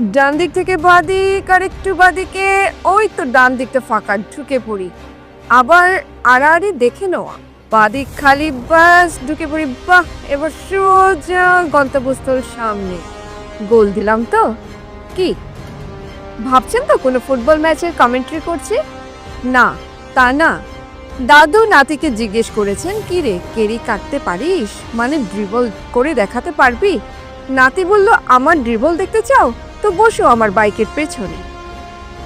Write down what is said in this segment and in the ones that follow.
ডান দিক থেকে বাদিক আর একটু বাদিকে, ওই তো ডান দিকটা ফাঁকা, ঢুকে পড়ি। আবার আড়াআড়ি দেখে নেওয়া। বাদিক খালি বাস ঢুকে পড়ি, বাহ, এবার সোজা গন্তব্যস্থল সামনে। গোল দিলাম তো। কি? ভাবছেন তো কোনো ফুটবল ম্যাচের কমেন্ট্রি করছি? না, তা না। দাদু নাতিকে জিজ্ঞেস করেছেন, কি রে, কেরি কাটতে পারিস? মানে ড্রিবল করে দেখাতে পারবি? নাতি বলল, আমার ড্রিবল দেখতে চাও? তো বসো আমার বাইকের পেছনে।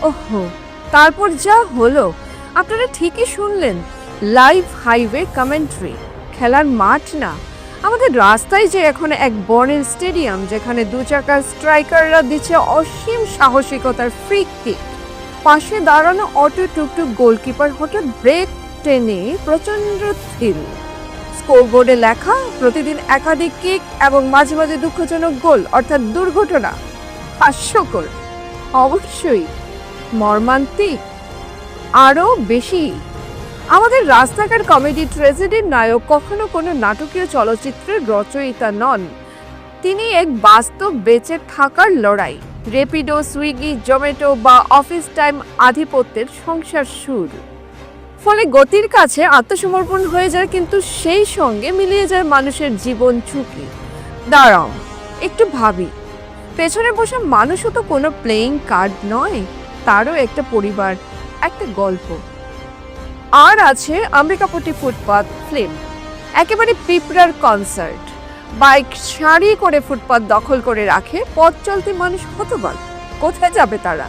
ওহো, তারপর যা হলো, আপনারা ঠিকই শুনলেন, লাইভ হাইওয়ে কমেন্ট্রি, খেলার মাঠ না। আমাদের রাস্তায় যে এখন এক বনের স্টেডিয়াম, যেখানে দু চাকার স্ট্রাইকাররা দিচ্ছে অসীম সাহসিকতার ফ্রি কিক। পাশে দাঁড়ানো অটো টুকটুক গোলকিপার হঠাৎ ব্রেক টেনে প্রচণ্ড থিল স্কোরবোর্ডে লেখা, প্রতিদিন একাধিক কিক এবং মাঝে মাঝে দুঃখজনক গোল, অর্থাৎ দুর্ঘটনা। হাস্যকর। অবশ্যই মর্মান্তিক। আরও বেশি, আমাদের রাস্তাঘাট কমেডি ট্রেজেডির নায়ক কখনো কোনো নাটকীয় চলচ্চিত্রের রচয়িতা নন। তিনি এক বাস্তব বেঁচে থাকার লড়াই, রেপিডো, সুইগি, জোম্যাটো বা অফিস টাইম আধিপত্যের সংসার সুর। ফলে গতির কাছে আত্মসমর্পণ হয়ে যায় কিন্তু সেই সঙ্গে মিলিয়ে যায় মানুষের জীবন ঝুঁকি। দাঁড়াও, একটু ভাবি। পেছনে বসা মানুষও তো কোনো প্লেয়িং কার্ড নয়, তারও একটা পরিবার, একটা গল্প। আর আছে আম্বিকাপট্টি ফুটপাথ ফিল্ম একেবারে পিঁপড়ার কনসার্ট বাইক সারি করে ফুটপাথ দখল করে রাখে পথ চলতি মানুষ হতবাক। কোথায় যাবে তারা?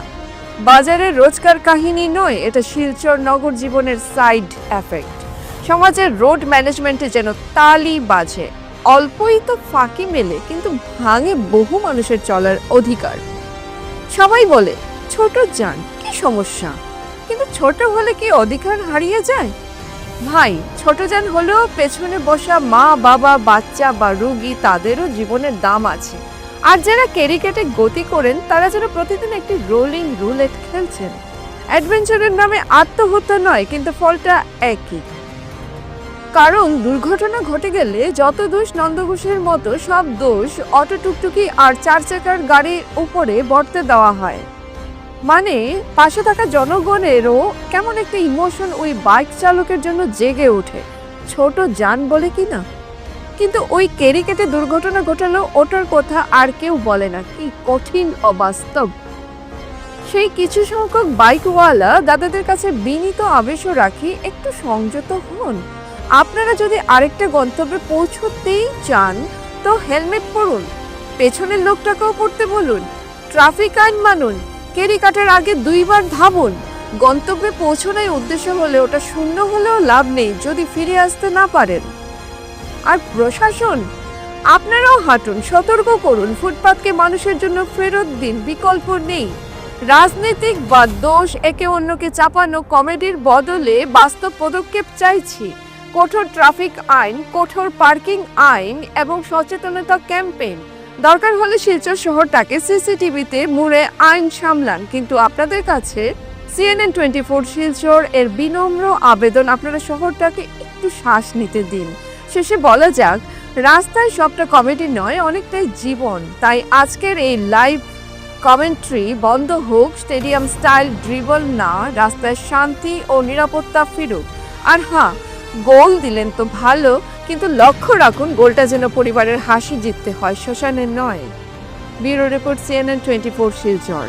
বাজারের রোজকার কাহিনী নয়, এটা শিলচর নগর জীবনের সাইড এফেক্ট সমাজের রোড ম্যানেজমেন্টে যেন তালি বাজে। অল্পই তো ফাঁকি মেলে, কিন্তু ভাঙে বহু মানুষের চলার অধিকার। সবাই বলে, ছোট যান, কি সমস্যা? কিন্তু ছোট হলে কি অধিকার হারিয়ে যায়? ভাই, ছোট যান হলেও পেছনে বসা মা, বাবা, বাচ্চা বা রুগী তাদেরও জীবনের দাম আছে। আর যারা ক্যারিকেটে গতি করেন, তারা যেন প্রতিদিন একটি রোলিং রুলেট খেলছেন। অ্যাডভেঞ্চারের নামে আত্মহত্যা নয়, কিন্তু ফলটা একই। কারণ দুর্ঘটনা ঘটে গেলে যত দোষ নন্দঘোষের মতো সব দোষ অটো টুকটুকি আর চার চাকার গাড়ির উপরে বর্তে দেওয়া হয়। মানে পাশে থাকা জনগণেরও কেমন একটা ইমোশন ওই বাইক চালকের জন্য জেগে ওঠে। ছোট যান বলে কি না? কিন্তু ওই কেরিকেটে দুর্ঘটনা ঘটালো ওটার কথা আর কেউ বলে না। কি কঠিন অবাস্তব। সেই কিছু সংখ্যক বাইকওয়ালা দাদাদের কাছে বিনীত আবেশও রাখি একটু সংযত হন। আপনারা যদি আরেকটা গন্তব্যে পৌঁছতেই চান, তো হেলমেট পরুন। পেছনের লোকটাকেও পড়তে বলুন। ট্রাফিক আইন মানুন। কেরি কাটার আগে দুইবার ধাবুন গন্তব্যে পৌঁছানোর উদ্দেশ্য হলে ওটা শূন্য হলেও লাভ নেই, যদি ফিরে আসতে না পারেন। আর প্রশাসন? আপনারাও হাঁটুন, সতর্ক করুন। ফুটপাতকে মানুষের জন্য ফেরত দিন, বিকল্প নেই। রাজনৈতিক বা দোষ একে অন্যকে চাপানো কমেডির বদলে বাস্তব পদক্ষেপ চাইছি। কঠোর ট্রাফিক আইন, কঠোর পার্কিং আইন এবং সচেতনতা ক্যাম্পেইন। দরকার হলে শিলচর শহরটাকে সিসিটিভিতে মুড়ে আইন সামলান। কিন্তু আপনাদের কাছে সিএনএন টোয়েন্টি ফোর শিলচর এর বিনম্র আবেদন আপনারা শহরটাকে একটু শ্বাস নিতে দিন। শেষে বলা যাক, রাস্তায় সবটা কমেডি নয়, অনেকটাই জীবন। তাই আজকের এই লাইভ কমেন্ট্রি বন্ধ হোক, স্টেডিয়াম স্টাইল ড্রিবল না, রাস্তায় শান্তি ও নিরাপত্তা ফিরুক। আর হ্যাঁ গোল দিলেন তো ভালো, কিন্তু লক্ষ্য রাখুন গোলটা যেন পরিবারের হাসি জিততে হয় শ্মশানের নয়। Bureau report CNN twenty four Silchar.